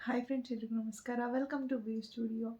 Hi friends ಎಲ್ರಿಗೂ ನಮಸ್ಕಾರ welcome to B studio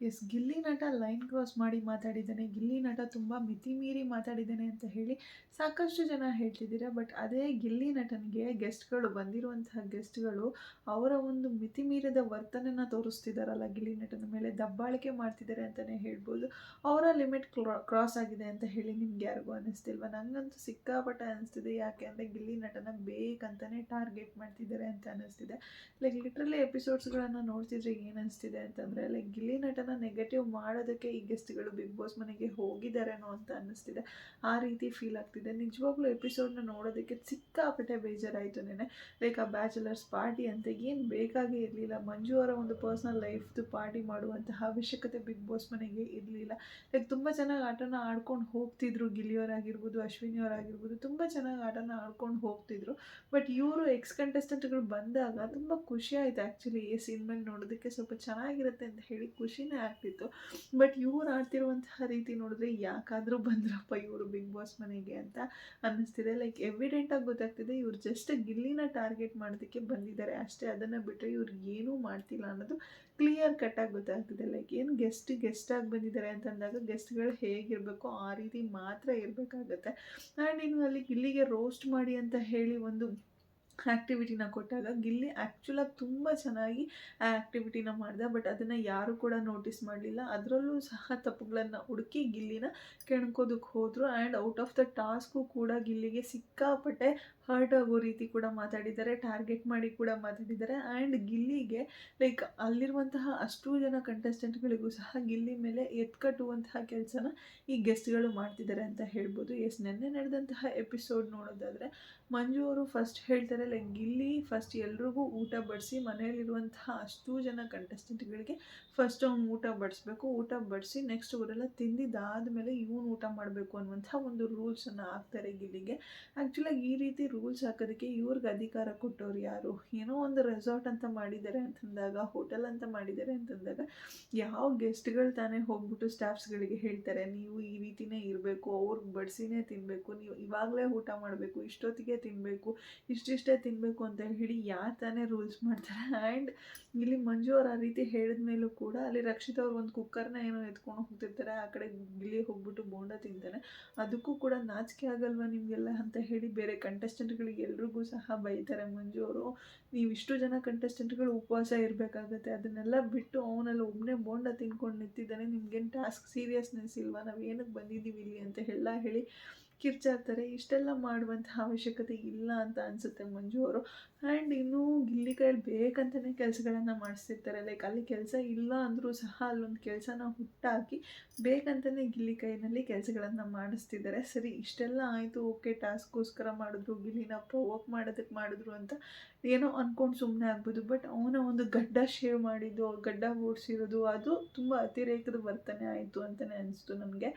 Yes Gilli Nata line cross ಮಾಡಿ ಮಾತಾಡಿದ್ದಾನೆ. ಗಿಲ್ಲಿ ನಟ ತುಂಬ ಮಿತಿ ಮೀರಿ ಮಾತಾಡಿದ್ದಾನೆ ಅಂತ ಹೇಳಿ ಸಾಕಷ್ಟು ಜನ ಹೇಳ್ತಿದ್ದೀರಾ. ಬಟ್ ಅದೇ ಗಿಲ್ಲಿ ನಟನಿಗೆ ಗೆಸ್ಟ್ಗಳು ಬಂದಿರುವಂತಹ ಗೆಸ್ಟ್ಗಳು ಅವರ ಒಂದು ಮಿತಿ ಮೀರಿದ ವರ್ತನೆಯನ್ನು ತೋರಿಸ್ತಿದ್ದಾರಲ್ಲ ಗಿಲ್ಲಿ ನಟನ ಮೇಲೆ. ದಬ್ಬಾಳಿಕೆ ಮಾಡ್ತಿದ್ದಾರೆ ಅಂತಲೇ ಹೇಳ್ಬೋದು. ಅವರ ಲಿಮಿಟ್ ಕ್ರಾಸ್ ಆಗಿದೆ ಅಂತ ಹೇಳಿ ನಿಮ್ಗೆ ಯಾರಿಗೂ ಅನ್ನಿಸ್ತಿಲ್ವ ನನಗಂತೂ ಸಿಕ್ಕಾಪಟ್ಟೆ ಅನ್ನಿಸ್ತಿದೆ ಯಾಕೆ ಅಂದರೆ ಗಿಲ್ಲಿ ನಟನ ಬೇಕಂತಲೇ ಟಾರ್ಗೆಟ್ ಮಾಡ್ತಿದ್ದಾರೆ ಅಂತ ಅನ್ನಿಸ್ತಿದೆ ಲೈಕ್ ಲಿಟ್ರಲಿ ಎಪಿಸೋಡ್ಸ್ಗಳನ್ನು ನೋಡ್ತಿದ್ರೆ ಏನು ಅನಿಸ್ತಿದೆ ಅಂತಂದರೆ ಲೈಕ್ ಗಿಲ್ಲಿ ನಟನ ನೆಗೆಟಿವ್ ಮಾಡೋದಕ್ಕೆ ಈ ಗೆಸ್ಟ್ಗಳು ಬಿಗ್ ಬಾಸ್ ಮನೆಗೆ ಹೋಗಿದ್ದಾರೇನೋ ಅಂತ ಅನ್ನಿಸ್ತಿದೆ. ಆ ರೀತಿ ಫೀಲ್ ಆಗ್ತಿದೆ. ನಿಜವಾಗ್ಲೂ ಎಪಿಸೋಡ್ನ ನೋಡೋದಕ್ಕೆ ಸಿಕ್ಕಾಪಟ್ಟೆ ಬೇಜಾರಾಯಿತು ನೆನೆ. ಲೈಕ್ ಆ ಬ್ಯಾಚುಲರ್ಸ್ ಪಾರ್ಟಿ ಅಂತ ಏನು ಬೇಕಾಗೇ ಇರಲಿಲ್ಲ. ಮಂಜು ಅವರ ಒಂದು ಪರ್ಸ್ನಲ್ ಲೈಫ್ದು ಪಾರ್ಟಿ ಮಾಡುವಂತಹ ಅವಶ್ಯಕತೆ ಬಿಗ್ ಬಾಸ್ ಮನೆಗೆ ಇರಲಿಲ್ಲ. ಲೈಕ್ ತುಂಬ ಚೆನ್ನಾಗಿ ಆಟನ ಆಡ್ಕೊಂಡು ಹೋಗ್ತಿದ್ರು. ಗಿಲಿಯವರಾಗಿರ್ಬೋದು ಅಶ್ವಿನಿಯವರಾಗಿರ್ಬೋದು, ತುಂಬ ಚೆನ್ನಾಗಿ ಆಟನ ಆಡ್ಕೊಂಡು ಹೋಗ್ತಿದ್ರು. ಬಟ್ ಇವರು ಎಕ್ಸ್ ಕಂಟೆಸ್ಟೆಂಟ್ಗಳು ಬಂದಾಗ ತುಂಬ ಖುಷಿ ಆಯಿತು. ಆ್ಯಕ್ಚುಲಿ ಈ ಸಿನಿಮಲ್ಲಿ ಮೇಲೆ ನೋಡೋದಕ್ಕೆ ಸ್ವಲ್ಪ ಚೆನ್ನಾಗಿರುತ್ತೆ ಅಂತ ಹೇಳಿ ಖುಷಿನೇ ಆಗ್ತಿತ್ತು. ಬಟ್ ಇವ್ರು ಆಡ್ತಿರುವಂತಹ ರೀತಿ ನೋಡಿದ್ರೆ ಯಾಕಾದರೂ ಬಂದ್ರಪ್ಪ ಇವರು ಬಿಗ್ ಬಾಸ್ ಮನೆಗೆ ಅಂತ ಅನ್ನಿಸ್ತಿದೆ. ಲೈಕ್ ಎವಿಡೆಂಟಾಗಿ ಗೊತ್ತಾಗ್ತಿದೆ ಇವ್ರು ಜಸ್ಟ್ ಗಿಲ್ಲಿನ ಟಾರ್ಗೆಟ್ ಮಾಡೋದಕ್ಕೆ ಬಂದಿದ್ದಾರೆ. ಅಷ್ಟೇ ಅದನ್ನು ಬಿಟ್ಟರೆ ಇವ್ರು ಏನೂ ಮಾಡ್ತಿಲ್ಲ ಅನ್ನೋದು ಕ್ಲಿಯರ್ ಕಟ್ಟಾಗಿ ಗೊತ್ತಾಗ್ತಿದೆ. ಲೈಕ್ ಏನು ಗೆಸ್ಟ್ ಗೆಸ್ಟಾಗಿ ಬಂದಿದ್ದಾರೆ ಅಂತಂದಾಗ ಗೆಸ್ಟ್ಗಳು ಹೇಗಿರಬೇಕು ಆ ರೀತಿ ಮಾತ್ರ ಇರಬೇಕಾಗತ್ತೆ. ಆ್ಯಂಡ್ ಇನ್ನು ಅಲ್ಲಿ ಗಿಲ್ಲಿಗೆ ರೋಸ್ಟ್ ಮಾಡಿ ಅಂತ ಹೇಳಿ ಒಂದು ಆ್ಯಕ್ಟಿವಿಟಿನ ಕೊಟ್ಟಾಗ ಗಿಲ್ಲಿ ಆ್ಯಕ್ಚುಲಾಗಿ ತುಂಬ ಚೆನ್ನಾಗಿ ಆ ಆ್ಯಕ್ಟಿವಿಟಿನ ಮಾಡಿದೆ ಬಟ್ ಅದನ್ನು ಯಾರೂ ಕೂಡ ನೋಟಿಸ್ ಮಾಡಲಿಲ್ಲ. ಅದರಲ್ಲೂ ಸಹ ತಪ್ಪುಗಳನ್ನು ಹುಡುಕಿ ಗಿಲ್ಲಿನ ಕೆಣ್ಕೋದಕ್ಕೆ ಹೋದರು. And out of the task ಕೂಡ ಗಿಲ್ಲಿಗೆ ಸಿಕ್ಕಾಪಟ್ಟೆ ಹರ್ಟ್ ಆಗೋ ರೀತಿ ಕೂಡ ಮಾತಾಡಿದ್ದಾರೆ, ಟಾರ್ಗೆಟ್ ಮಾಡಿ ಕೂಡ ಮಾತಾಡಿದ್ದಾರೆ. ಆ್ಯಂಡ್ ಗಿಲ್ಲಿಗೆ, ಲೈಕ್ ಅಲ್ಲಿರುವಂತಹ ಅಷ್ಟೂ ಜನ ಕಂಟೆಸ್ಟೆಂಟ್ಗಳಿಗೂ ಸಹ ಗಿಲ್ಲಿ ಮೇಲೆ ಎತ್ಕಟ್ಟುವಂತಹ ಕೆಲಸನ ಈ ಗೆಸ್ಟ್ಗಳು ಮಾಡ್ತಿದ್ದಾರೆ ಅಂತ ಹೇಳ್ಬೋದು. ಎಸ್, ನಿನ್ನೆ ನಡೆದಂತಹ ಎಪಿಸೋಡ್ ನೋಡೋದಾದರೆ ಮಂಜು ಅವರು ಫಸ್ಟ್ ಹೇಳ್ತಾರೆ, ಲೈಕ್ ಗಿಲ್ಲಿ ಫಸ್ಟ್ ಎಲ್ರಿಗೂ ಊಟ ಬಡಿಸಿ ಮನೆಯಲ್ಲಿರುವಂತಹ ಅಷ್ಟೂ ಜನ ಕಂಟೆಸ್ಟೆಂಟ್ಗಳಿಗೆ ಫಸ್ಟ್ ಅವ್ನು ಊಟ ಬಡಿಸ್ಬೇಕು. ಊಟ ಬಡಿಸಿ ನೆಕ್ಸ್ಟ್ ಅವರೆಲ್ಲ ತಿಂದಿದ್ದಾದಮೇಲೆ ಇವನು ಊಟ ಮಾಡಬೇಕು ಅನ್ನುವಂಥ ಒಂದು ರೂಲ್ಸನ್ನು ಹಾಕ್ತಾರೆ ಗಿಲ್ಲಿಗೆ. ಆ್ಯಕ್ಚುಲಾಗಿ ಈ ರೀತಿ ರೂಲ್ಸ್ ಹಾಕೋದಕ್ಕೆ ಇವ್ರಿಗೆ ಅಧಿಕಾರ ಕೊಟ್ಟವ್ರು ಯಾರು? ಏನೋ ಒಂದು ರೆಸಾರ್ಟ್ ಅಂತ ಮಾಡಿದ್ದಾರೆ ಅಂತಂದಾಗ ಹೋಟೆಲ್ ಅಂತ ಮಾಡಿದ್ದಾರೆ ಅಂತಂದಾಗ ಯಾವ ಗೆಸ್ಟ್ಗಳು ತಾನೇ ಹೋಗ್ಬಿಟ್ಟು ಸ್ಟಾಫ್ಸ್ಗಳಿಗೆ ಹೇಳ್ತಾರೆ, ನೀವು ಈ ರೀತಿನೇ ಇರಬೇಕು, ಅವ್ರಿಗೆ ಬಡಿಸಿನೇ ತಿನ್ನಬೇಕು ನೀವು ಇವಾಗಲೇ ಊಟ ಮಾಡಬೇಕು, ಇಷ್ಟೊತ್ತಿಗೆ ತಿನ್ನಬೇಕು ಇಷ್ಟಿಷ್ಟೇ ತಿನ್ನಬೇಕು ಅಂತ ಹೇಳಿ ಯಾರು ತಾನೇ ರೂಲ್ಸ್ ಮಾಡ್ತಾರೆ. ಆ್ಯಂಡ್ ಇಲ್ಲಿ ಮಂಜು ಅವ್ರು ಆ ರೀತಿ ಹೇಳಿದ ಮೇಲೂ ಕೂಡ ಅಲ್ಲಿ ರಕ್ಷಿತ್ ಅವ್ರು ಒಂದು ಕುಕ್ಕರ್ನ ಏನೋ ಎತ್ಕೊಂಡು ಹೋಗ್ತಿರ್ತಾರೆ, ಆ ಕಡೆ ಗಿಳಿ ಹೋಗ್ಬಿಟ್ಟು ಬೋಂಡ ತಿಂತಾನೆ ಅದಕ್ಕೂ ಕೂಡ ನಾಚಿಕೆ ಆಗಲ್ವಾ ನಿಮಗೆಲ್ಲ ಅಂತ ಹೇಳಿ ಬೇರೆ ಕಂಟೆಸ್ಟೆಂಟ್ಗಳಿಗೆ ಎಲ್ರಿಗೂ ಸಹ ಬೈತಾರೆ ಮಂಜು ಅವರು ನೀವು ಇಷ್ಟು ಜನ ಕಂಟೆಸ್ಟೆಂಟ್ಗಳು ಉಪವಾಸ ಇರಬೇಕಾಗತ್ತೆ. ಅದನ್ನೆಲ್ಲ ಬಿಟ್ಟು ಅವನಲ್ಲಿ ಒಬ್ಬನೇ ಬೋಂಡ ತಿನ್ಕೊಂಡು ನಿಂತಿದ್ದಾನೆ. ನಿಮ್ಗೇನು ಟಾಸ್ಕ್ ಸೀರಿಯಸ್ನೆಸ್ ಇಲ್ವಾ? ನಾವು ಏನಕ್ಕೆ ಬಂದಿದ್ದೀವಿ ಇಲ್ಲಿ ಅಂತ ಎಲ್ಲ ಹೇಳಿ ಕಿರ್ಚಾಡ್ತಾರೆ, ಇಷ್ಟೆಲ್ಲ ಮಾಡುವಂಥ ಅವಶ್ಯಕತೆ ಇಲ್ಲ ಅಂತ ಅನಿಸುತ್ತೆ ಮಂಜು ಅವರು. ಆ್ಯಂಡ್ ಇನ್ನೂ ಗಿಲ್ಲಿ ಕೈಯಲ್ಲಿ ಬೇಕಂತಲೇ ಕೆಲಸಗಳನ್ನು ಮಾಡಿಸ್ತಿರ್ತಾರೆ. ಲೈಕ್ ಅಲ್ಲಿ ಕೆಲಸ ಇಲ್ಲ ಅಂದರೂ ಸಹ ಅಲ್ಲೊಂದು ಕೆಲಸನ ಹುಟ್ಟಾಕಿ ಬೇಕಂತಲೇ ಗಿಲ್ಲಿ ಕೈನಲ್ಲಿ ಕೆಲಸಗಳನ್ನು ಮಾಡಿಸ್ತಿದ್ದಾರೆ. ಸರಿ, ಇಷ್ಟೆಲ್ಲ ಆಯಿತು, ಓಕೆ, ಟಾಸ್ಕ್ಗೋಸ್ಕರ ಮಾಡಿದ್ರು, ಗಿಲ್ಲಿನ ಪ್ರವೋಕ್ ಮಾಡೋದಕ್ಕೆ ಮಾಡಿದ್ರು ಅಂತ ಏನೋ ಅಂದ್ಕೊಂಡು ಸುಮ್ಮನೆ ಆಗ್ಬೋದು. ಬಟ್ ಅವನ ಒಂದು ಗಡ್ಡ ಶೇವ್ ಮಾಡಿದ್ದು, ಗಡ್ಡ ಓಡಿಸಿರೋದು, ಅದು ತುಂಬ ಅತಿರೇಕದ ವರ್ತನೆ ಆಯಿತು ಅಂತಲೇ ಅನಿಸ್ತು ನನಗೆ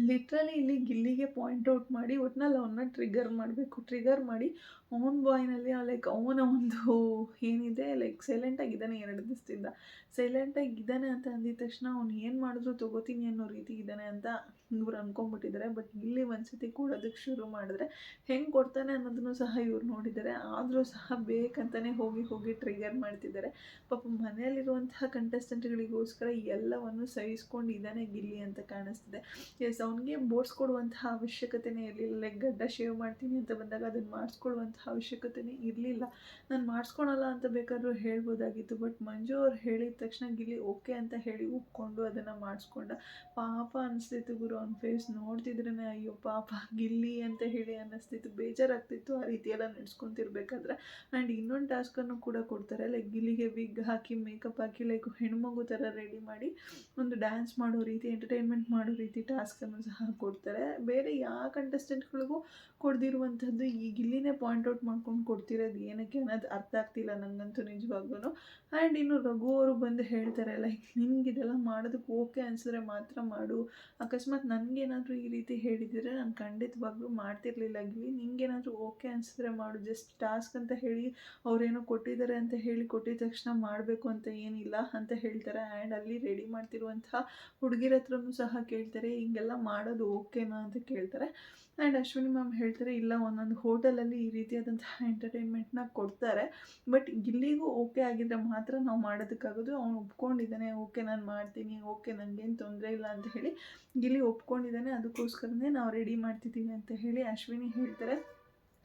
ಲಿಟ್ರಲಿ ಇಲ್ಲಿ ಗಿಲ್ಲಿಗೆ ಪಾಯಿಂಟ್ ಔಟ್ ಮಾಡಿ ಒಟ್ನಲ್ಲಿ ಅವನ್ನ ಟ್ರಿಗರ್ ಮಾಡಬೇಕು ಟ್ರಿಗರ್ ಮಾಡಿ ಅವನ ಬಾಯ್ನಲ್ಲಿ ಲೈಕ್ ಅವನ ಒಂದು ಏನಿದೆ ಲೈಕ್ ಸೈಲೆಂಟಾಗಿದ್ದಾನೆ ಎರಡು ದಿವಸದಿಂದ. ಸೈಲೆಂಟಾಗಿದ್ದಾನೆ ಅಂತ ಅಂದಿದ ತಕ್ಷಣ ಅವ್ನು ಏನು ಮಾಡಿದ್ರು ತೊಗೋತೀನಿ ಅನ್ನೋ ರೀತಿ ಇದ್ದಾನೆ ಅಂತ ಇವ್ರು ಅಂದ್ಕೊಂಬಿಟ್ಟಿದ್ದಾರೆ ಬಟ್ ಇಲ್ಲಿ ಒಂದ್ಸತಿ ಕೊಡೋದಕ್ಕೆ ಶುರು ಮಾಡಿದ್ರೆ ಹೆಂಗೆ ಕೊಡ್ತಾನೆ ಅನ್ನೋದನ್ನು ಸಹ ಇವ್ರು ನೋಡಿದ್ದಾರೆ ಆದರೂ ಸಹ ಬೇಕಂತಲೇ ಹೋಗಿ ಹೋಗಿ ಟ್ರಿಗರ್ ಮಾಡ್ತಿದ್ದಾರೆ ಪಾಪ ಮನೆಯಲ್ಲಿರುವಂತಹ ಕಂಟೆಸ್ಟೆಂಟ್ಗಳಿಗೋಸ್ಕರ ಎಲ್ಲವನ್ನು ಸಹಿಸ್ಕೊಂಡು ಇದ್ದಾನೆ ಗಿಲ್ಲಿ ಅಂತ ಕಾಣಿಸ್ತಿದೆ. ಎಸ್ ಅವನಿಗೆ ಬೋಡ್ಸ್ಕೊಡುವಂತಹ ಅವಶ್ಯಕತೆನೇ ಇರಲಿಲ್ಲ. ಲೈಕ್ ಗಡ್ಡ ಶೇವ್ ಮಾಡ್ತೀನಿ ಅಂತ ಬಂದಾಗ ಅದನ್ನು ಮಾಡಿಸ್ಕೊಳ್ಳುವಂತಹ ಅವಶ್ಯಕತೆನೇ ಇರಲಿಲ್ಲ. ನಾನು ಮಾಡಿಸ್ಕೊಳಲ್ಲ ಅಂತ ಬೇಕಾದರೂ ಹೇಳ್ಬೋದಾಗಿತ್ತು ಬಟ್ ಮಂಜು ಅವ್ರು ಹೇಳಿದ ತಕ್ಷಣ ಗಿಲ್ಲಿ ಓಕೆ ಅಂತ ಹೇಳಿ ಉಪ್ಕೊಂಡು ಅದನ್ನು ಮಾಡಿಸ್ಕೊಂಡ. ಪಾಪ ಅನಿಸ್ತಿತ್ತು ಗುರು, ಅವ್ನ ಫೇಸ್ ನೋಡ್ತಿದ್ರೇ ಅಯ್ಯೋ ಪಾಪ ಗಿಲ್ಲಿ ಅಂತ ಹೇಳಿ ಅನ್ನಿಸ್ತಿತ್ತು. ಬೇಜಾರಾಗ್ತಿತ್ತು, ಆ ರೀತಿಯೆಲ್ಲ ನಡೆಸ್ಕೊತಿರ್ಬೇಕಾದ್ರೆ. ಆ್ಯಂಡ್ ಇನ್ನೊಂದು ಟಾಸ್ಕನ್ನು ಕೂಡ ಕೊಡ್ತಾರೆ ಲೈಕ್ ಗಿಲ್ಲಿಗೆ ವಿಗ್ ಹಾಕಿ ಮೇಕಪ್ ಹಾಕಿ ಲೈಕ್ ಹೆಣ್ಮಗು ಥರ ರೆಡಿ ಮಾಡಿ ಒಂದು ಡ್ಯಾನ್ಸ್ ಮಾಡೋ ರೀತಿ ಎಂಟರ್ಟೈನ್ಮೆಂಟ್ ಮಾಡೋ ರೀತಿ ಟಾಸ್ಕನ್ನು ಸಹ ಕೊಡ್ತಾರೆ. ಬೇರೆ ಯಾವ ಕಂಟೆಸ್ಟೆಂಟ್ಗಳಿಗೂ ಕೊಡ್ದಿರುವಂಥದ್ದು ಈ ಗಿಲ್ಲಿನೇ ಪಾಯಿಂಟ್ ಔಟ್ ಮಾಡ್ಕೊಂಡು ಕೊಡ್ತಿರೋದು ಏನಕ್ಕೆ ಅನ್ನೋದು ಅರ್ಥ ಆಗ್ತಿಲ್ಲ ನನಗಂತೂ ನಿಜವಾಗ್ಲೂ ಆ್ಯಂಡ್ ಇನ್ನು ರಘು ಅವರು ಬಂದು ಹೇಳ್ತಾರೆ ಲೈಕ್ ನಿಮ್ಗೆ ಇದೆಲ್ಲ ಮಾಡೋದಕ್ಕೆ ಓಕೆ ಅನಿಸಿದ್ರೆ ಮಾತ್ರ ಮಾಡು. ಅಕಸ್ಮಾತ್ ನನಗೇನಾದರೂ ಈ ರೀತಿ ಹೇಳಿದರೆ ನಾನು ಖಂಡಿತವಾಗ್ಲೂ ಮಾಡ್ತಿರ್ಲಿಲ್ಲ ನಿಂಗೆ ನಿಂಗೇನಾದರೂ ಓಕೆ ಅನಿಸಿದ್ರೆ ಮಾಡು. ಜಸ್ಟ್ ಟಾಸ್ಕ್ ಅಂತ ಹೇಳಿ ಅವರೇನೋ ಕೊಟ್ಟಿದ್ದಾರೆ ಅಂತ ಹೇಳಿ ಕೊಟ್ಟಿದ ತಕ್ಷಣ ಮಾಡಬೇಕು ಅಂತ ಏನಿಲ್ಲ ಅಂತ ಹೇಳ್ತಾರೆ. ಆ್ಯಂಡ್ ಅಲ್ಲಿ ರೆಡಿ ಮಾಡ್ತಿರುವಂತಹ ಹುಡುಗಿರ ಹತ್ರನೂ ಸಹ ಕೇಳ್ತಾರೆ, ಹಿಂಗೆಲ್ಲ ಮಾಡೋದು ಓಕೆನಾ ಅಂತ ಕೇಳ್ತಾರೆ. ಆ್ಯಂಡ್ ಅಶ್ವಿನಿ ಮ್ಯಾಮ್ ಹೇಳ್ತಾರೆ, ಇಲ್ಲ, ಒಂದೊಂದು ಹೋಟೆಲಲ್ಲಿ ಈ ರೀತಿ ರೀತಿಯಾದಂತಹ ಎಂಟರ್ಟೈನ್ಮೆಂಟ್ನ ಕೊಡ್ತಾರೆ. ಬಟ್ ಇಲ್ಲಿಗೂ ಓಕೆ ಆಗಿದ್ದರೆ ಮಾತ್ರ ನಾವು ಮಾಡೋದಕ್ಕಾಗೋದು. ಅವನು ಒಪ್ಕೊಂಡಿದ್ದಾನೆ ಓಕೆ ನಾನು ಮಾಡ್ತೀನಿ ಓಕೆ ನನಗೇನು ತೊಂದರೆ ಇಲ್ಲ ಅಂತ ಹೇಳಿ ಗಿಲ್ಲಿ ಒಪ್ಕೊಂಡಿದ್ದಾನೆ. ಅದಕ್ಕೋಸ್ಕರನೇ ನಾವು ರೆಡಿ ಮಾಡ್ತಿದ್ದೀವಿ ಅಂತ ಹೇಳಿ ಅಶ್ವಿನಿ ಹೇಳ್ತಾರೆ.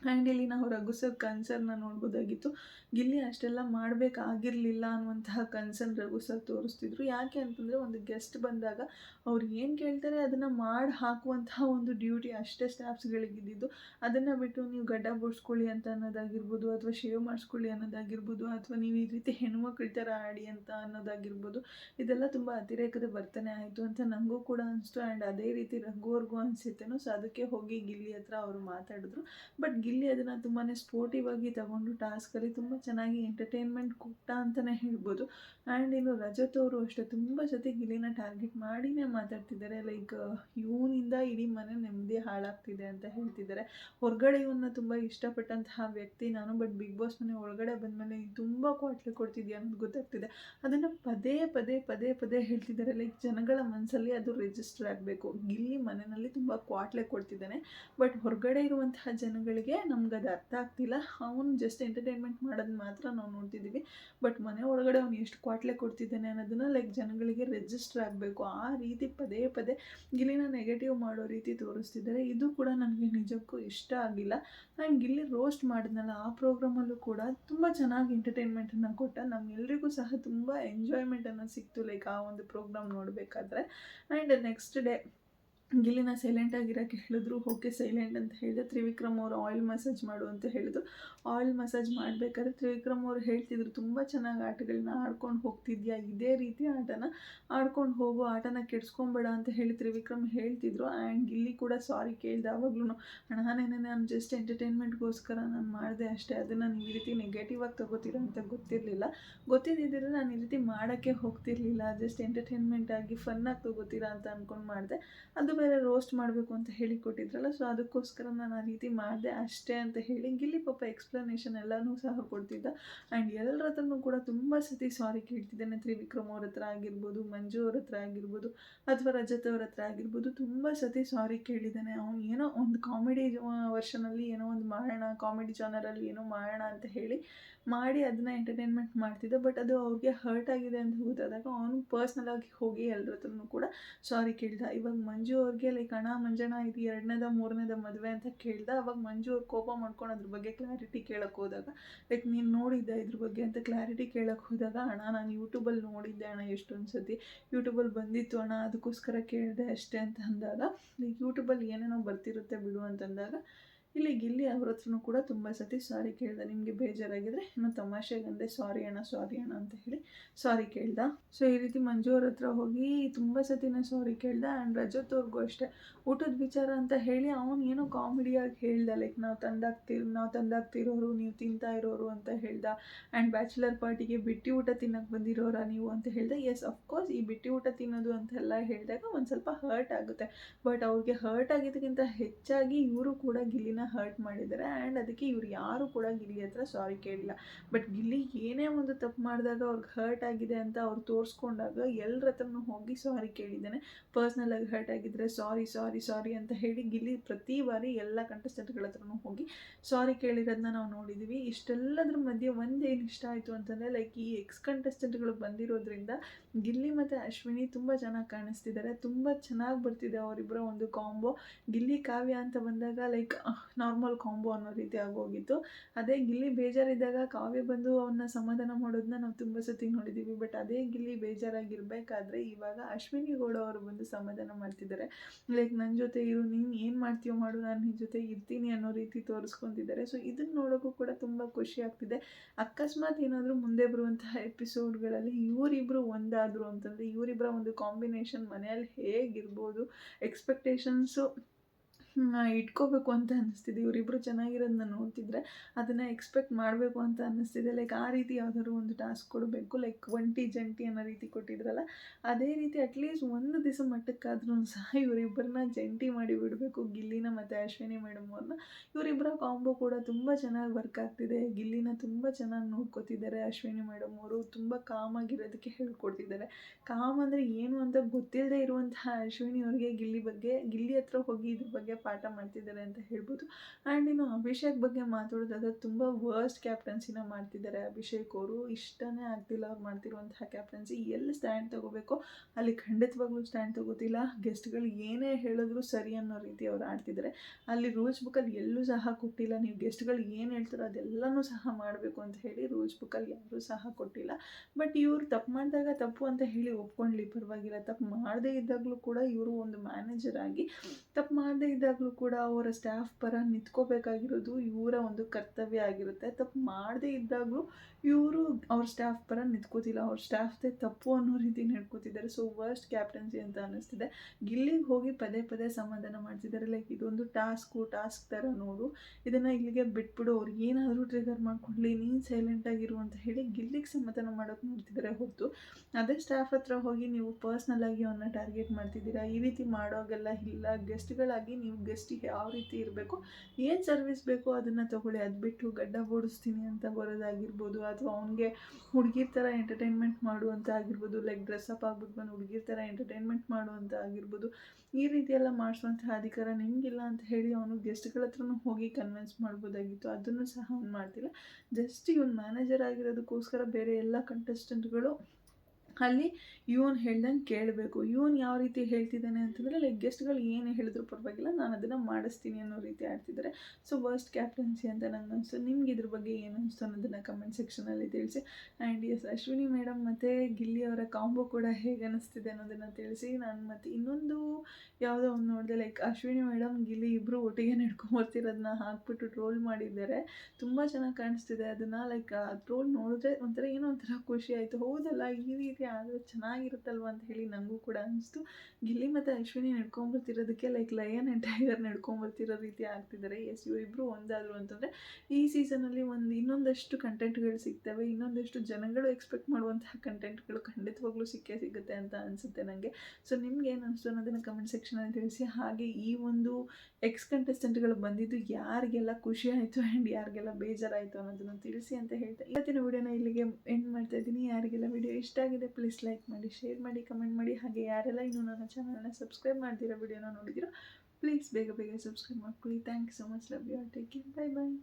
ಆ್ಯಂಡ್ ಇಲ್ಲಿ ನಾವು ರಘು ಸರ್ ಕನ್ಸರ್ನ ನೋಡ್ಬೋದಾಗಿತ್ತು. ಗಿಲ್ಲಿ ಅಷ್ಟೆಲ್ಲ ಮಾಡಬೇಕಾಗಿರಲಿಲ್ಲ ಅನ್ನುವಂತಹ ಕನ್ಸರ್ನ್ ರಘು ಸರ್ ತೋರಿಸ್ತಿದ್ರು. ಯಾಕೆ ಅಂತಂದರೆ ಒಂದು ಗೆಸ್ಟ್ ಬಂದಾಗ ಅವ್ರು ಏನು ಕೇಳ್ತಾರೆ ಅದನ್ನು ಮಾಡಿ ಹಾಕುವಂತಹ ಒಂದು ಡ್ಯೂಟಿ ಅಷ್ಟೇ ಸ್ಟಾಫ್ಸ್ಗಳಿಗಿದ್ದು ಅದನ್ನು ಬಿಟ್ಟು ನೀವು ಗಡ್ಡ ಬೋಡ್ಸ್ಕೊಳ್ಳಿ ಅಂತ ಅನ್ನೋದಾಗಿರ್ಬೋದು ಅಥವಾ ಶೇವ್ ಮಾಡಿಸ್ಕೊಳ್ಳಿ ಅನ್ನೋದಾಗಿರ್ಬೋದು ಅಥವಾ ನೀವು ಈ ರೀತಿ ಹೆಣ್ಮಕ್ಳ ಥರ ಆಡಿ ಅಂತ ಅನ್ನೋದಾಗಿರ್ಬೋದು. ಇದೆಲ್ಲ ತುಂಬ ಅತಿರೇಕದ ವರ್ತನೆ ಆಯಿತು ಅಂತ ನನಗೂ ಕೂಡ ಅನಿಸ್ತು. ಆ್ಯಂಡ್ ಅದೇ ರೀತಿ ರಘುವರ್ಗೂ ಅನಿಸುತ್ತೇನೋ, ಸೊ ಅದಕ್ಕೆ ಹೋಗಿ ಗಿಲ್ಲಿ ಹತ್ರ ಅವರು ಮಾತಾಡಿದ್ರು. ಬಟ್ ಗಿಲ್ಲಿ ಅದನ್ನು ತುಂಬಾ ಸ್ಪೋರ್ಟಿವ್ ಆಗಿ ತಗೊಂಡು ಟಾಸ್ಕಲ್ಲಿ ತುಂಬ ಚೆನ್ನಾಗಿ ಎಂಟರ್ಟೈನ್ಮೆಂಟ್ ಕೊಟ್ಟ ಅಂತಲೇ ಹೇಳ್ಬೋದು. ಆ್ಯಂಡ್ ಇನ್ನು ರಜತ್ ಅವರು ಅಷ್ಟೇ, ತುಂಬ ಜೊತೆ ಗಿಲ್ಲಿನ ಟಾರ್ಗೆಟ್ ಮಾಡಿನೇ ಮಾತಾಡ್ತಿದ್ದಾರೆ. ಲೈಕ್ ಇವನಿಂದ ಇಡೀ ಮನೆ ನೆಮ್ಮದಿ ಹಾಳಾಗ್ತಿದೆ ಅಂತ ಹೇಳ್ತಿದ್ದಾರೆ. ಹೊರಗಡೆ ಇವನ್ನ ತುಂಬ ಇಷ್ಟಪಟ್ಟಂತಹ ವ್ಯಕ್ತಿ ನಾನು ಬಟ್ ಬಿಗ್ ಬಾಸ್ ಮನೆ ಒಳಗಡೆ ಬಂದಮೇಲೆ ತುಂಬ ಕ್ವಾಟ್ಲೆ ಕೊಡ್ತಿದ್ಯಾ ಅನ್ನೋದು ಗೊತ್ತಾಗ್ತಿದೆ. ಅದನ್ನು ಪದೇ ಪದೇ ಪದೇ ಪದೇ ಹೇಳ್ತಿದ್ದಾರೆ. ಲೈಕ್ ಜನಗಳ ಮನಸ್ಸಲ್ಲಿ ಅದು ರಿಜಿಸ್ಟರ್ ಆಗಬೇಕು. ಗಿಲ್ಲಿ ಮನೆಯಲ್ಲಿ ತುಂಬ ಕ್ವಾಟ್ಲೆ ಕೊಡ್ತಿದ್ದಾನೆ. ಬಟ್ ಹೊರಗಡೆ ಇರುವಂತಹ ಜನಗಳಿಗೆ ನಮ್ಗೆ ಅದು ಅರ್ಥ ಆಗ್ತಿಲ್ಲ. ಅವನು ಜಸ್ಟ್ ಎಂಟರ್ಟೈನ್ಮೆಂಟ್ ಮಾಡೋದು ಮಾತ್ರ ನಾವು ನೋಡ್ತಿದ್ದೀವಿ ಬಟ್ ಮನೆ ಒಳಗಡೆ ಅವ್ನು ಎಷ್ಟು ಕ್ವಾಟ್ಲೆ ಕೊಡ್ತಿದ್ದಾನೆ ಅನ್ನೋದನ್ನ ಲೈಕ್ ಜನಗಳಿಗೆ ರಿಜಿಸ್ಟರ್ ಆಗಬೇಕು. ಆ ರೀತಿ ಪದೇ ಪದೇ ಗಿಲ್ಲಿನ ನೆಗೆಟಿವ್ ಮಾಡೋ ರೀತಿ ತೋರಿಸ್ತಿದ್ದಾರೆ. ಇದು ಕೂಡ ನನಗೆ ನಿಜಕ್ಕೂ ಇಷ್ಟ ಆಗಿಲ್ಲ. ನಾನು ಗಿಲ್ಲಿ ರೋಸ್ಟ್ ಮಾಡಿದ್ನಲ್ಲ, ಆ ಪ್ರೋಗ್ರಾಮಲ್ಲೂ ಕೂಡ ತುಂಬ ಚೆನ್ನಾಗಿ ಎಂಟರ್ಟೈನ್ಮೆಂಟನ್ನು ಕೊಟ್ಟ. ನಮ್ಗೆಲ್ರಿಗೂ ಸಹ ತುಂಬ ಎಂಜಾಯ್ಮೆಂಟನ್ನು ಸಿಕ್ತು ಲೈಕ್ ಆ ಒಂದು ಪ್ರೋಗ್ರಾಮ್ ನೋಡಬೇಕಾದ್ರೆ. ಆ್ಯಂಡ್ ನೆಕ್ಸ್ಟ್ ಡೇ ಗಿಲ್ಲಿನ ಸೈಲೆಂಟಾಗಿರೋಕ್ಕೆ ಹೇಳಿದ್ರು, ಓಕೆ ಸೈಲೆಂಟ್ ಅಂತ ಹೇಳಿದೆ. ತ್ರಿವಿಕ್ರಮ್ ಅವರು ಆಯಿಲ್ ಮಸಾಜ್ ಮಾಡು ಅಂತ ಹೇಳಿದ್ರು. ಆಯಿಲ್ ಮಸಾಜ್ ಮಾಡಬೇಕಾದ್ರೆ ತ್ರಿವಿಕ್ರಮ್ ಅವರು ಹೇಳ್ತಿದ್ರು, ತುಂಬ ಚೆನ್ನಾಗಿ ಆಟಗಳನ್ನ ಆಡ್ಕೊಂಡು ಹೋಗ್ತಿದ್ಯಾ? ಇದೇ ರೀತಿ ಆಟನ ಆಡ್ಕೊಂಡು ಹೋಗು, ಆಟನ ಕೆಡ್ಸ್ಕೊಬೇಡ ಅಂತ ಹೇಳಿ ತ್ರಿವಿಕ್ರಮ್ ಹೇಳ್ತಿದ್ರು. ಆ್ಯಂಡ್ ಗಿಲ್ಲಿ ಕೂಡ ಸಾರಿ ಕೇಳಿದೆ ಆವಾಗ್ಲೂ ನಾನೇನೇ ನಾನು ಜಸ್ಟ್ ಎಂಟರ್ಟೈನ್ಮೆಂಟ್ಗೋಸ್ಕರ ನಾನು ಮಾಡಿದೆ ಅಷ್ಟೇ. ಅದನ್ನು ನಾನು ಈ ರೀತಿ ನೆಗೆಟಿವ್ ಆಗಿ ತೊಗೋತೀರ ಅಂತ ಗೊತ್ತಿರಲಿಲ್ಲ. ಗೊತ್ತಿದ್ದಿದ್ರೆ ನಾನು ಈ ರೀತಿ ಮಾಡೋಕ್ಕೆ ಹೋಗ್ತಿರ್ಲಿಲ್ಲ. ಜಸ್ಟ್ ಎಂಟರ್ಟೈನ್ಮೆಂಟ್ ಆಗಿ ಫನ್ನಾಗಿ ತಗೋತೀರಾ ಅಂತ ಅಂದ್ಕೊಂಡು ಮಾಡಿದೆ. ಅದು ಬೇರೆ ರೋಸ್ಟ್ ಮಾಡಬೇಕು ಅಂತ ಹೇಳಿ ಕೊಟ್ಟಿದ್ರಲ್ಲ ಸೊ ಅದಕ್ಕೋಸ್ಕರ ನಾನು ಆ ರೀತಿ ಮಾಡಿದೆ ಅಷ್ಟೇ ಅಂತ ಹೇಳಿ ಗಿಲ್ಲಿ ಪಾಪ ಎಕ್ಸ್ಪ್ಲನೇಷನ್ ಎಲ್ಲನೂ ಸಹ ಕೊಡ್ತಿದ್ದ. ಆ್ಯಂಡ್ ಎಲ್ಲರ ಹತ್ರನೂ ಕೂಡ ತುಂಬ ಸತಿ ಸಾರಿ ಕೇಳ್ತಿದ್ದೇನೆ. ತ್ರಿವಿಕ್ರಮ್ ಅವ್ರ ಹತ್ರ ಆಗಿರ್ಬೋದು, ಮಂಜು ಅವ್ರ ಹತ್ರ ಆಗಿರ್ಬೋದು, ಅಥವಾ ರಜತ್ ಅವ್ರ ಹತ್ರ ಆಗಿರ್ಬೋದು, ತುಂಬ ಸತಿ ಸಾರಿ ಕೇಳಿದ್ದಾನೆ. ಅವ್ನು ಏನೋ ಒಂದು ಕಾಮಿಡಿ ವರ್ಷನಲ್ಲಿ ಏನೋ ಒಂದು ಮಾಡೋಣ ಕಾಮಿಡಿ ಜಾನರಲ್ಲಿ ಏನೋ ಮಾಡೋಣ ಅಂತ ಹೇಳಿ ಮಾಡಿ ಅದನ್ನ ಎಂಟರ್ಟೈನ್ಮೆಂಟ್ ಮಾಡ್ತಿದ್ದ. ಬಟ್ ಅದು ಅವ್ರಿಗೆ ಹರ್ಟ್ ಆಗಿದೆ ಅಂತ ಗೊತ್ತಾದಾಗ ಅವನು ಪರ್ಸ್ನಲ್ ಆಗಿ ಹೋಗಿ ಎಲ್ಲರ ಹತ್ರನೂ ಕೂಡ ಸಾರಿ ಕೇಳಿದ. ಇವಾಗ ಮಂಜು ಅವ್ರಿಗೆ ಲೈಕ್ ಅಣ್ಣ ಮಂಜಣ ಇದು ಎರಡನೇದ, ಮೂರನೇದ ಮದುವೆ ಅಂತ ಕೇಳ್ದ, ಅವಾಗ ಮಂಜು ಅವ್ರು ಕೋಪ ಮಾಡ್ಕೊಂಡು ಅದ್ರ ಬಗ್ಗೆ ಕ್ಲಾರಿಟಿ ಕೇಳಕ್ಕೆ ಹೋದಾಗ, ಲೈಕ್, ನೀನು ನೋಡಿದ್ದೆ ಇದ್ರ ಬಗ್ಗೆ? ಅಂತ ಕ್ಲಾರಿಟಿ ಕೇಳಕ್ಕೆ ಹೋದಾಗ, ಅಣ್ಣ, ನಾನು ಯೂಟ್ಯೂಬಲ್ಲಿ ನೋಡಿದ್ದೆ ಅಣ್ಣ ಎಷ್ಟೊಂದು ಸತಿ ಯೂಟ್ಯೂಬಲ್ಲಿ ಬಂದಿತ್ತು ಅಣ್ಣ, ಅದಕ್ಕೋಸ್ಕರ ಕೇಳಿದೆ ಅಷ್ಟೇ ಅಂತ ಅಂದಾಗ, ಲೈಕ್, ಯೂಟ್ಯೂಬಲ್ಲಿ ಏನೇನೋ ಬರ್ತಿರುತ್ತೆ ಬಿಡು ಅಂತಂದಾಗ ಇಲ್ಲಿ, ಗಿಲ್ಲಿ ಅವ್ರ ಹತ್ರನೂ ಕೂಡ ತುಂಬ ಸತಿ ಸಾರಿ ಕೇಳ್ದೆ. ನಿಮಗೆ ಬೇಜಾರಾಗಿದ್ರೆ ಇನ್ನು ತಮಾಷೆಗಂದೆ ಸಾರಿ ಅಣ್ಣ ಸಾರಿ ಅಣ್ಣ ಅಂತ ಹೇಳಿ ಸಾರಿ ಕೇಳ್ದ. ಸೊ ಈ ರೀತಿ ಮಂಜು ಅವ್ರ ಹತ್ರ ಹೋಗಿ ತುಂಬ ಸತಿನ ಸಾರಿ ಕೇಳ್ದ. ಆ್ಯಂಡ್ ರಜತ್ ಅವ್ರಿಗೂ ಅಷ್ಟೇ. ಊಟದ ವಿಚಾರ ಅಂತ ಹೇಳಿ ಅವನು ಏನೋ ಕಾಮಿಡಿಯಾಗಿ ಹೇಳ್ದ. ಲೈಕ್ ನಾವು ತಂದಾಗ್ತಿರ್ ನಾವು ತಂದಾಗ್ತಿರೋರು ನೀವು ತಿಂತಾ ಇರೋರು ಅಂತ ಹೇಳ್ದ. ಆ್ಯಂಡ್ ಬ್ಯಾಚುಲರ್ ಪಾರ್ಟಿಗೆ ಬಿಟ್ಟಿ ಊಟ ತಿನ್ನಕ್ಕೆ ಬಂದಿರೋರಾ ನೀವು ಅಂತ ಹೇಳ್ದೆ. ಎಸ್ ಅಫ್ಕೋರ್ಸ್ ಈ ಬಿಟ್ಟಿ ಊಟ ತಿನ್ನೋದು ಅಂತೆಲ್ಲ ಹೇಳಿದಾಗ ಒಂದು ಸ್ವಲ್ಪ ಹರ್ಟ್ ಆಗುತ್ತೆ. ಬಟ್ ಅವ್ರಿಗೆ ಹರ್ಟ್ ಆಗಿದ್ದಕ್ಕಿಂತ ಹೆಚ್ಚಾಗಿ ಇವರು ಕೂಡ ಗಿಲ್ಲಿನ ಹರ್ಟ್ ಮಾಡಿದ್ದಾರೆ ಆ್ಯಂಡ್ ಅದಕ್ಕೆ ಇವ್ರು ಯಾರು ಕೂಡ ಗಿಲ್ಲಿ ಹತ್ರ ಸಾರಿ ಕೇಳಿಲ್ಲ. ಬಟ್ ಗಿಲ್ಲಿ ಏನೇ ಒಂದು ತಪ್ಪು ಮಾಡಿದಾಗ ಅವ್ರಿಗೆ ಹರ್ಟ್ ಆಗಿದೆ ಅಂತ ಅವ್ರು ತೋರಿಸ್ಕೊಂಡಾಗ ಎಲ್ಲರ ಹತ್ರನೂ ಹೋಗಿ ಸಾರಿ ಕೇಳಿದ್ದಾನೆ. ಪರ್ಸ್ನಲ್ ಆಗಿ ಹರ್ಟ್ ಆಗಿದ್ದರೆ ಸಾರಿ ಸಾರಿ ಸಾರಿ ಅಂತ ಹೇಳಿ ಗಿಲ್ಲಿ ಪ್ರತಿ ಬಾರಿ ಎಲ್ಲ ಕಂಟೆಸ್ಟೆಂಟ್ಗಳ ಹತ್ರನೂ ಹೋಗಿ ಸಾರಿ ಕೇಳಿರೋದನ್ನ ನಾವು ನೋಡಿದ್ದೀವಿ ಇಷ್ಟೆಲ್ಲದ್ರ ಮಧ್ಯೆ ಒಂದೇನು ಇಷ್ಟ ಆಯಿತು ಅಂತಂದರೆ ಲೈಕ್ ಈ ಎಕ್ಸ್ ಕಂಟೆಸ್ಟೆಂಟ್ಗಳು ಬಂದಿರೋದ್ರಿಂದ ಗಿಲ್ಲಿ ಮತ್ತು ಅಶ್ವಿನಿ ತುಂಬ ಚೆನ್ನಾಗಿ ಕಾಣಿಸ್ತಿದ್ದಾರೆ. ತುಂಬ ಚೆನ್ನಾಗಿ ಬರ್ತಿದೆ ಅವರಿಬ್ಬರ ಒಂದು ಕಾಂಬೋ ಗಿಲ್ಲಿ, ಕಾವ್ಯ ಅಂತ ಬಂದಾಗ ಲೈಕ್ ನಾರ್ಮಲ್ ಕಾಂಬೋ ಅನ್ನೋ ರೀತಿ ಆಗೋಗಿತ್ತು. ಅದೇ ಗಿಲ್ಲಿ ಬೇಜಾರಿದ್ದಾಗ ಕಾವ್ಯ ಬಂದು ಅವನ್ನ ಸಮಾಧಾನ ಮಾಡೋದನ್ನ ನಾವು ತುಂಬ ಸತಿ ನೋಡಿದ್ದೀವಿ ಬಟ್ ಅದೇ ಗಿಲ್ಲಿ ಬೇಜಾರಾಗಿರ್ಬೇಕಾದ್ರೆ ಇವಾಗ ಅಶ್ವಿನಿ ಗೌಡ ಅವರು ಬಂದು ಸಮಾಧಾನ ಮಾಡ್ತಿದ್ದಾರೆ. ಲೈಕ್ ನನ್ನ ಜೊತೆ ಇರು, ನೀನು ಏನು ಮಾಡ್ತೀಯೋ ಮಾಡು, ನಾನು ನಿನ್ನ ಜೊತೆ ಇರ್ತೀನಿ ಅನ್ನೋ ರೀತಿ ತೋರಿಸ್ಕೊತಿದ್ದಾರೆ ಸೊ ಇದನ್ನ ನೋಡೋಕ್ಕೂ ಕೂಡ ತುಂಬ ಖುಷಿ ಆಗ್ತಿದೆ. ಅಕಸ್ಮಾತ್ ಏನಾದರೂ ಮುಂದೆ ಬರುವಂತಹ ಎಪಿಸೋಡ್ಗಳಲ್ಲಿ ಇವರಿಬ್ಬರು ಒಂದಾದರು ಅಂತಂದರೆ ಇವರಿಬ್ಬರ ಒಂದು ಕಾಂಬಿನೇಷನ್ ಮನೆಯಲ್ಲಿ ಹೇಗಿರ್ಬೋದು ಎಕ್ಸ್ಪೆಕ್ಟೇಷನ್ಸು ಇಟ್ಕೋಬೇಕು ಅಂತ ಅನ್ನಿಸ್ತಿದೆ. ಇವರಿಬ್ಬರು ಚೆನ್ನಾಗಿರೋದನ್ನ ನೋಡ್ತಿದ್ರೆ ಅದನ್ನು ಎಕ್ಸ್ಪೆಕ್ಟ್ ಮಾಡಬೇಕು ಅಂತ ಅನ್ನಿಸ್ತಿದೆ. ಲೈಕ್ ಆ ರೀತಿ ಯಾವ್ದಾದ್ರು ಒಂದು ಟಾಸ್ಕ್ ಕೊಡಬೇಕು. ಲೈಕ್ ಒಂಟಿ ಜಂಟಿ ಅನ್ನೋ ರೀತಿ ಕೊಟ್ಟಿದ್ರಲ್ಲ, ಅದೇ ರೀತಿ ಅಟ್ಲೀಸ್ಟ್ ಒಂದು ದಿವಸ ಮಟ್ಟಕ್ಕಾದ್ರೂ ಸಹ ಇವರಿಬ್ಬರನ್ನ ಜಂಟಿ ಮಾಡಿ ಬಿಡಬೇಕು. ಗಿಲ್ಲಿನ ಮತ್ತು ಅಶ್ವಿನಿ ಮೇಡಮ್ ಅವ್ರನ್ನ. ಇವರಿಬ್ಬರ ಕಾಂಬೋ ಕೂಡ ತುಂಬ ಚೆನ್ನಾಗಿ ವರ್ಕ್ ಆಗ್ತಿದೆ. ಗಿಲ್ಲಿನ ತುಂಬ ಚೆನ್ನಾಗಿ ನೋಡ್ಕೋತಿದ್ದಾರೆ ಅಶ್ವಿನಿ ಮೇಡಮ್ ಅವರು. ತುಂಬ ಕಾಮಾಗಿರೋದಕ್ಕೆ ಹೇಳ್ಕೊಡ್ತಿದ್ದಾರೆ. ಕಾಮ್ ಅಂದರೆ ಏನು ಅಂತ ಗೊತ್ತಿಲ್ಲದೆ ಇರುವಂತಹ ಅಶ್ವಿನಿ ಅವರಿಗೆ ಗಿಲ್ಲಿ ಬಗ್ಗೆ, ಗಿಲ್ಲಿ ಹತ್ರ ಹೋಗಿ ಇದ್ರ ಬಗ್ಗೆ ಪಾಠ ಮಾಡ್ತಿದ್ದಾರೆ ಅಂತ ಹೇಳ್ಬೋದು. ಆ್ಯಂಡ್ ಇನ್ನು ಅಭಿಷೇಕ್ ಬಗ್ಗೆ ಮಾತಾಡೋದಾದ್ರೆ ತುಂಬ ವರ್ಸ್ಟ್ ಕ್ಯಾಪ್ಟನ್ಸಿನ ಮಾಡ್ತಿದ್ದಾರೆ ಅಭಿಷೇಕ್ ಅವರು. ಇಷ್ಟನೇ ಆಗ್ತಿಲ್ಲ ಅವ್ರು ಮಾಡ್ತಿರುವಂತಹ ಕ್ಯಾಪ್ಟನ್ಸಿ ಎಲ್ಲಿ ಸ್ಟ್ಯಾಂಡ್ ತಗೋಬೇಕು ಅಲ್ಲಿ ಖಂಡಿತವಾಗ್ಲೂ ಸ್ಟ್ಯಾಂಡ್ ತಗೋತಿಲ್ಲ. ಗೆಸ್ಟ್ಗಳು ಏನೇ ಹೇಳಿದ್ರು ಸರಿ ಅನ್ನೋ ರೀತಿ ಅವ್ರು ಆಡ್ತಿದ್ದಾರೆ. ಅಲ್ಲಿ ರೂಲ್ಸ್ ಬುಕ್ಕಲ್ಲಿ ಎಲ್ಲೂ ಸಹ ಕೊಟ್ಟಿಲ್ಲ. ನೀವು ಗೆಸ್ಟ್ಗಳು ಏನು ಹೇಳ್ತಾರೋ ಅದೆಲ್ಲನೂ ಸಹ ಮಾಡಬೇಕು ಅಂತ ಹೇಳಿ ರೂಲ್ಸ್ ಬುಕ್ಕಲ್ಲಿ ಯಾರೂ ಸಹ ಕೊಟ್ಟಿಲ್ಲ. ಬಟ್ ಇವರು ತಪ್ಪು ಮಾಡಿದಾಗ ತಪ್ಪು ಅಂತ ಹೇಳಿ ಒಪ್ಕೊಂಡ್ಲಿ ಪರವಾಗಿಲ್ಲ. ತಪ್ಪು ಮಾಡದೇ ಇದ್ದಾಗಲೂ ಕೂಡ ಇವರು ಒಂದು ಮ್ಯಾನೇಜರ್ ಆಗಿ ತಪ್ಪು ಮಾಡದೇ ಇದ್ದಾಗಲೂ ಕೂಡ ಅವರ ಸ್ಟಾಫ್ ಪರ ನಿಂತ್ಕೋಬೇಕಾಗಿರೋದು ಇವರ ಒಂದು ಕರ್ತವ್ಯ ಆಗಿರುತ್ತೆ. ತಪ್ಪು ಮಾಡದೇ ಇದ್ದಾಗಲೂ ಇವರು ಅವ್ರ ಸ್ಟಾಫ್ ಪರ ನಿಂತ್ಕೋತಿಲ್ಲ. ಅವ್ರ ಸ್ಟಾಫ್ದೇ ತಪ್ಪು ಅನ್ನೋ ರೀತಿ ನಡ್ಕೋತಿದ್ದಾರೆ. ಸೊ ವರ್ಸ್ಟ್ ಕ್ಯಾಪ್ಟನ್ಸಿ ಅಂತ ಅನ್ನಿಸ್ತಿದೆ. ಗಿಲ್ಲಿಗೆ ಹೋಗಿ ಪದೇ ಪದೇ ಸಮಾಧಾನ ಮಾಡ್ತಿದ್ದಾರೆ. ಲೈಕ್ ಇದೊಂದು ಟಾಸ್ಕು ಟಾಸ್ಕ್ ಥರ ನೋಡು. ಇದನ್ನು ಇಲ್ಲಿಗೆ ಬಿಟ್ಬಿಡು. ಅವ್ರು ಏನಾದರೂ ಟ್ರಿಗರ್ ಮಾಡ್ಕೊಳ್ಳಿ ನೀನು ಸೈಲೆಂಟಾಗಿರು ಅಂತ ಹೇಳಿ ಗಿಲ್ಲಿಗೆ ಸಮಾಧಾನ ಮಾಡೋಕೆ ನೋಡ್ತಿದ್ದಾರೆ ಹೊರತು. ಅದೇ ಸ್ಟಾಫ್ ಹತ್ರ ಹೋಗಿ ನೀವು ಪರ್ಸ್ನಲ್ಲಾಗಿ ಅವನ್ನ ಟಾರ್ಗೆಟ್ ಮಾಡ್ತಿದ್ದೀರಾ? ಈ ರೀತಿ ಮಾಡೋಗೆಲ್ಲ ಇಲ್ಲ. ಗೆಸ್ಟ್ಗಳಾಗಿ ನೀವು ಗೆಸ್ಟಿಗೆ ಯಾವ ರೀತಿ ಇರಬೇಕು? ಏನು ಸರ್ವಿಸ್ ಬೇಕೋ ಅದನ್ನು ತಗೊಳ್ಳಿ. ಅದು ಬಿಟ್ಟು ಗಡ್ಡ ಬೋಡಿಸ್ತೀನಿ ಅಂತ ಬರೋದಾಗಿರ್ಬೋದು. ಅಥವಾ ಅವನಿಗೆ ಹುಡುಗಿರ ಥರ ಎಂಟರ್ಟೈನ್ಮೆಂಟ್ ಮಾಡುವಂಥ ಆಗಿರ್ಬೋದು ಲೈಕ್ ಡ್ರೆಸ್ಅಪ್ ಆಗ್ಬಿಟ್ಟು ಬಂದು ಹುಡುಗಿರ ಥರ ಎಂಟರ್ಟೈನ್ಮೆಂಟ್ ಮಾಡುವಂಥ ಆಗಿರ್ಬೋದು ಈ ರೀತಿ ಎಲ್ಲ ಮಾಡಿಸುವಂಥ ಅಧಿಕಾರ ನಿಮಗಿಲ್ಲ ಅಂತ ಹೇಳಿ ಅವನು ಗೆಸ್ಟ್ಗಳ ಹತ್ರನೂ ಹೋಗಿ ಕನ್ವಿನ್ಸ್ ಮಾಡ್ಬೋದಾಗಿತ್ತು. ಅದನ್ನು ಸಹ ಅವ್ನು ಮಾಡ್ತಿಲ್ಲ. ಜಸ್ಟ್ ಇವನು ಮ್ಯಾನೇಜರ್ ಆಗಿರೋದಕ್ಕೋಸ್ಕರ ಬೇರೆ ಎಲ್ಲ ಕಂಟೆಸ್ಟೆಂಟ್ಗಳು ಅಲ್ಲಿ ಇವನು ಹೇಳ್ದಂಗೆ ಕೇಳಬೇಕು. ಇವನು ಯಾವ ರೀತಿ ಹೇಳ್ತಿದ್ದಾನೆ ಅಂತಂದರೆ ಲೈಕ್ ಗೆಸ್ಟ್ಗಳು ಏನು ಹೇಳಿದ್ರು ಪರವಾಗಿಲ್ಲ, ನಾನು ಅದನ್ನು ಮಾಡಿಸ್ತೀನಿ ಅನ್ನೋ ರೀತಿ ಆಡ್ತಿದ್ದಾರೆ. ಸೊ ವರ್ಸ್ಟ್ ಕ್ಯಾಪ್ಟನ್ಸಿ ಅಂತ ನಂಗೆ ಅನಿಸ್ತು ನಿಮ್ಗೆ ಇದ್ರ ಬಗ್ಗೆ ಏನು ಅನಿಸ್ತು ಅನ್ನೋದನ್ನು ಕಮೆಂಟ್ ಸೆಕ್ಷನಲ್ಲಿ ತಿಳಿಸಿ. ಆ್ಯಂಡ್ ಎಸ್ ಅಶ್ವಿನಿ ಮೇಡಮ್ ಮತ್ತು ಗಿಲ್ಲಿ ಅವರ ಕಾಂಬೋ ಕೂಡ ಹೇಗೆ ಅನ್ನಿಸ್ತಿದೆ ಅನ್ನೋದನ್ನು ತಿಳಿಸಿ. ನಾನು ಮತ್ತು ಇನ್ನೊಂದು ಯಾವುದೋ ಒಂದು ನೋಡಿದೆ ಲೈಕ್ ಅಶ್ವಿನಿ ಮೇಡಮ್, ಗಿಲ್ಲಿ ಇಬ್ಬರು ಒಟ್ಟಿಗೆ ನಡ್ಕೊಂಬರ್ತಿರೋದನ್ನ ಹಾಕ್ಬಿಟ್ಟು ಟ್ರೋಲ್ ಮಾಡಿದ್ದಾರೆ. ತುಂಬ ಚೆನ್ನಾಗಿ ಕಾಣಿಸ್ತಿದೆ. ಅದನ್ನು ಲೈಕ್ ಟ್ರೋಲ್ ನೋಡಿದ್ರೆ ಒಂಥರ ಏನೋ ಒಂಥರ ಖುಷಿ ಆಯಿತು. ಹೌದಲ್ಲ, ಈ ರೀತಿ ಆದರೆ ಚೆನ್ನಾಗಿರುತ್ತಲ್ವ ಅಂತ ಹೇಳಿ ನನಗೂ ಕೂಡ ಅನಿಸ್ತು. ಗಿಲ್ಲಿ ಮತ್ತು ಅಶ್ವಿನಿ ನಡ್ಕೊಂಬರ್ತಿರೋದಕ್ಕೆ ಲೈಕ್ ಲಯನ್ ಆ್ಯಂಡ್ ಟೈಗರ್ ನಡ್ಕೊಂಬರ್ತಿರೋ ರೀತಿ ಆಗ್ತಿದ್ದಾರೆ ಎಸ್ ಇವರಿಬ್ಬರು ಒಂದಾದರು ಅಂತಂದರೆ ಈ ಸೀಸನಲ್ಲಿ ಒಂದು ಇನ್ನೊಂದಷ್ಟು ಕಂಟೆಂಟ್ಗಳು ಸಿಗ್ತವೆ. ಇನ್ನೊಂದಷ್ಟು ಜನಗಳು ಎಕ್ಸ್ಪೆಕ್ಟ್ ಮಾಡುವಂತಹ ಕಂಟೆಂಟ್ಗಳು ಖಂಡಿತವಾಗ್ಲೂ ಸಿಕ್ಕೇ ಸಿಗುತ್ತೆ ಅಂತ ಅನಿಸುತ್ತೆ ನನಗೆ ಸೊ ನಿಮ್ಗೆ ಏನು ಅನಿಸ್ತು ಅನ್ನೋದನ್ನು ಕಮೆಂಟ್ ಸೆಕ್ಷನಲ್ಲಿ ತಿಳಿಸಿ. ಹಾಗೆ ಈ ಒಂದು ಎಕ್ಸ್ ಕಂಟೆಸ್ಟೆಂಟ್ಗಳು ಬಂದಿದ್ದು ಯಾರಿಗೆಲ್ಲ ಖುಷಿ ಆಯಿತು ಆ್ಯಂಡ್ ಯಾರಿಗೆಲ್ಲ ಬೇಜಾರಾಯಿತು ಅನ್ನೋದನ್ನು ತಿಳಿಸಿ ಅಂತ ಹೇಳ್ತಾ ಇವತ್ತಿನ ವಿಡಿಯೋನ ಇಲ್ಲಿಗೆ ಎಂಡ್ ಮಾಡ್ತಾ ಇದ್ದೀನಿ. ಯಾರಿಗೆಲ್ಲ ವಿಡಿಯೋ ಇಷ್ಟ ಆಗಿದೆ ಪ್ಲೀಸ್ ಲೈಕ್ ಮಾಡಿ ಶೇರ್ ಮಾಡಿ ಕಮೆಂಟ್ ಮಾಡಿ. ಹಾಗೆ ಯಾರೆಲ್ಲ ಇನ್ನೂ ನನ್ನ ಚಾನಲ್ನ ಸಬ್ಸ್ಕ್ರೈಬ್ ಮಾಡ್ದಿರೋ ವಿಡಿಯೋನ ನೋಡಿದಿರೋ ಪ್ಲೀಸ್ ಬೇಗ ಬೇಗ ಸಬ್ಸ್ಕ್ರೈಬ್ ಮಾಡ್ಕೊಳ್ಳಿ. Thank you so much love you take care bye bye